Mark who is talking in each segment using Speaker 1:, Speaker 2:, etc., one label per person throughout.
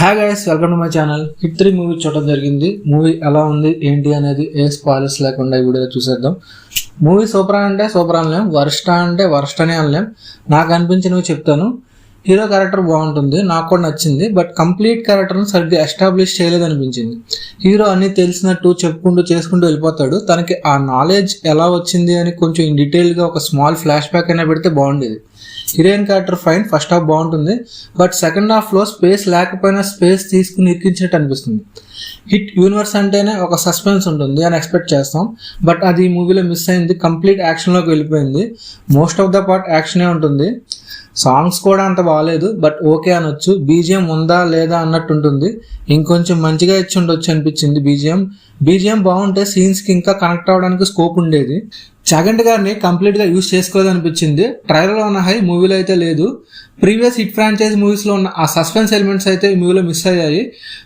Speaker 1: Hey guys welcome to my channel hit three movie చూడటం జరిగింది. Movie ఎలా ఉంది ఏంటి అనేది ఏ స్పాయిలర్స్ లేకుండా ఈ వీడియోలో చూసేద్దాం. మూవీ సూపర్ అంటే సూపర్ అనలేం వర్స్ట్ అంటే వర్స్ట్ అనే అనలేం నాకు అనిపించినవి చెప్తాను. హీరో క్యారెక్టర్ బాగుంటుంది నాకు కూడా నచ్చింది బట్ కంప్లీట్ క్యారెక్టర్ను సరిగ్గా ఎస్టాబ్లిష్ చేయలేదు అనిపించింది హీరో అన్ని తెలిసినట్టు చెప్పుకుంటూ చేసుకుంటూ వెళ్ళిపోతాడు. తనకి ఆ నాలెడ్జ్ ఎలా వచ్చింది అని కొంచెం డీటెయిల్గా ఒక స్మాల్ ఫ్లాష్ బ్యాక్ అయినా పెడితే బాగుండేది. Heroine character fine first half బాగుంటుంది బట్ సెకండ్ హాఫ్లో స్పేస్ లేకపోయినా స్పేస్ తీసుకుని ఇరికించినట్టు అనిపిస్తుంది. హిట్ యూనివర్స్ అంటేనే ఒక సస్పెన్స్ ఉంటుంది అని ఎక్స్పెక్ట్ చేస్తాం బట్ అది ఈ మూవీలో మిస్ అయింది కంప్లీట్ యాక్షన్లోకి వెళ్ళిపోయింది. మోస్ట్ ఆఫ్ ద పార్ట్ యాక్షనే ఉంటుంది. సాంగ్స్ కూడా అంత బాగాలేదు బట్ ఓకే అనొచ్చు. బీజిఎం ఉందా లేదా అన్నట్టు ఉంటుంది ఇంకొంచెం మంచిగా ఇచ్చి ఉండొచ్చు అనిపించింది బీజిఎం. బీజిఎం బాగుంటే సీన్స్కి ఇంకా కనెక్ట్ అవ్వడానికి స్కోప్ ఉండేది. చాగంటి గారిని కంప్లీట్గా యూజ్ చేసుకోలేదు అనిపించింది ట్రైలర్లో ఉన్న హై మూవీలో అయితే లేదు. ప్రీవియస్ హిట్ ఫ్రాంచైజ్ మూవీస్లో ఉన్న ఆ సస్పెన్స్ ఎలిమెంట్స్ అయితే ఈ మూవీలో మిస్ అయ్యాయి.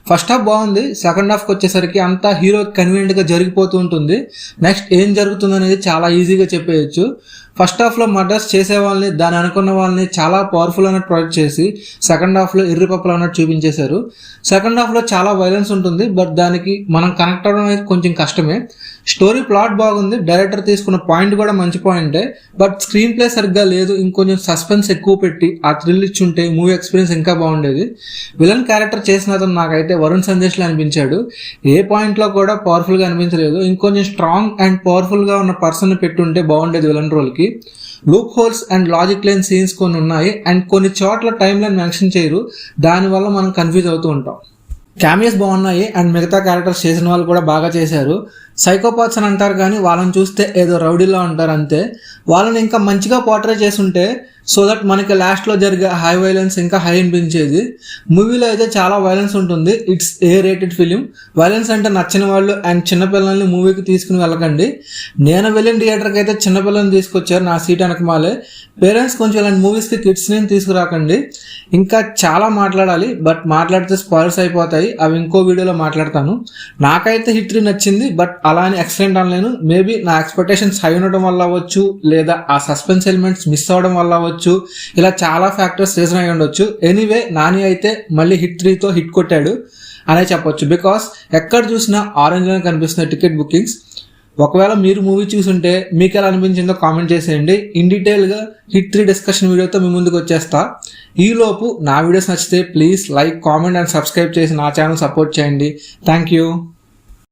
Speaker 1: ఫస్ట్ హాఫ్ బాగుంది సెకండ్ హాఫ్కి వచ్చేసరికి అంతా హీరో కన్వీనియంట్గా జరిగిపోతూ ఉంటుంది. నెక్స్ట్ ఏం జరుగుతుంది అనేది చాలా ఈజీగా చెప్పేయచ్చు. ఫస్ట్ హాఫ్లో మర్డర్స్ చేసే వాళ్ళని దాని అనుకున్న వాళ్ళని చాలా పవర్ఫుల్ అన్నట్టు ప్రొజెక్ట్ చేసి సెకండ్ హాఫ్లో ఇర్రిపప్పులు అన్నట్టు చూపించేశారు. సెకండ్ హాఫ్లో చాలా వైలెన్స్ ఉంటుంది బట్ దానికి మనం కనెక్ట్ అవ్వడం అనేది కొంచెం కష్టమే. స్టోరీ ప్లాట్ బాగుంది డైరెక్టర్ తీసుకున్న పాయింట్ కూడా మంచి పాయింటే బట్ స్క్రీన్ ప్లే సరిగ్గా లేదు ఇంకొంచెం సస్పెన్స్ ఎక్కువ పెట్టి ఆ థ్రిల్ ఇచ్చుంటే మూవీ ఎక్స్పీరియన్స్ ఇంకా బాగుండేది. విలన్ క్యారెక్టర్ చేసిన అతను నాకైతే వరుణ్ సందేశ్లో అనిపించాడు. ఏ పాయింట్లో కూడా పవర్ఫుల్గా అనిపించలేదు. ఇంకొంచెం స్ట్రాంగ్ అండ్ పవర్ఫుల్గా ఉన్న పర్సన్ పెట్టుంటే బాగుండేది విలన్ రోల్కి loopholes and logic line scenes కొన్ని ఉన్నాయి అండ్ కొన్ని చోట్ల టైం లైన్ మెన్షన్ చేయరు. దానివల్ల మనం కన్ఫ్యూజ్ అవుతూ ఉంటాం. క్యామియస్ బాగున్నాయి అండ్ మిగతా క్యారెక్టర్స్ చేసిన వాళ్ళు కూడా బాగా చేశారు. సైకోపాత్స్ అని అంటారు కానీ వాళ్ళని చూస్తే ఏదో రౌడీలో ఉంటారు అంతే. వాళ్ళని ఇంకా మంచిగా పోర్ట్రే చేసుంటే సో దట్ మనకి లాస్ట్లో జరిగే హై వైలెన్స్ ఇంకా హై అనిపించేది. మూవీలో అయితే చాలా వైలెన్స్ ఉంటుంది. It's A rated film violence అంటే నచ్చిన వాళ్ళు అండ్ చిన్నపిల్లల్ని మూవీకి తీసుకుని వెళ్ళకండి. నేను వెళ్ళిన థియేటర్కి అయితే చిన్నపిల్లల్ని తీసుకొచ్చారు. నా సీట్ అనకమాలే పేరెంట్స్ కొంచెం ఇలాంటి మూవీస్కి కిడ్స్ని తీసుకురాకండి. ఇంకా చాలా మాట్లాడాలి. బట్ మాట్లాడితే స్పాయిల్స్ అయిపోతాయి. అవి ఇంకో వీడియోలో మాట్లాడతాను. నాకైతే హిట్ నచ్చింది. బట్ అలా అని ఎక్సలెంట్ అనలేను. మేబీ నా ఎక్స్పెక్టేషన్స్ హై ఉండటం వల్ల అవ్వచ్చు. లేదా ఆ సస్పెన్స్ ఎలిమెంట్స్ మిస్ అవ్వడం వల్ల అవ్వచ్చు. ఇలా చాలా ఫ్యాక్టర్స్ రీజన్ అయి ఉండొచ్చు. ఎనీవే నాని అయితే మళ్ళీ హిట్ త్రీతో హిట్ కొట్టాడు అనే చెప్పొచ్చు. బికాస్ ఎక్కడ చూసినా ఆరెంజ్లో కనిపిస్తున్న టికెట్ బుకింగ్స్ ఒకవేళ మీరు మూవీ చూసుంటే మీకు ఎలా అనిపించిందో కామెంట్ చేసేయండి. ఇన్ డీటెయిల్గా హిట్ త్రీ డిస్కషన్ వీడియోతో మీ ముందుకు వచ్చేస్తా. ఈలోపు నా వీడియోస్ నచ్చితే please like comment and subscribe చేసి నా ఛానల్ సపోర్ట్ చేయండి. Thank you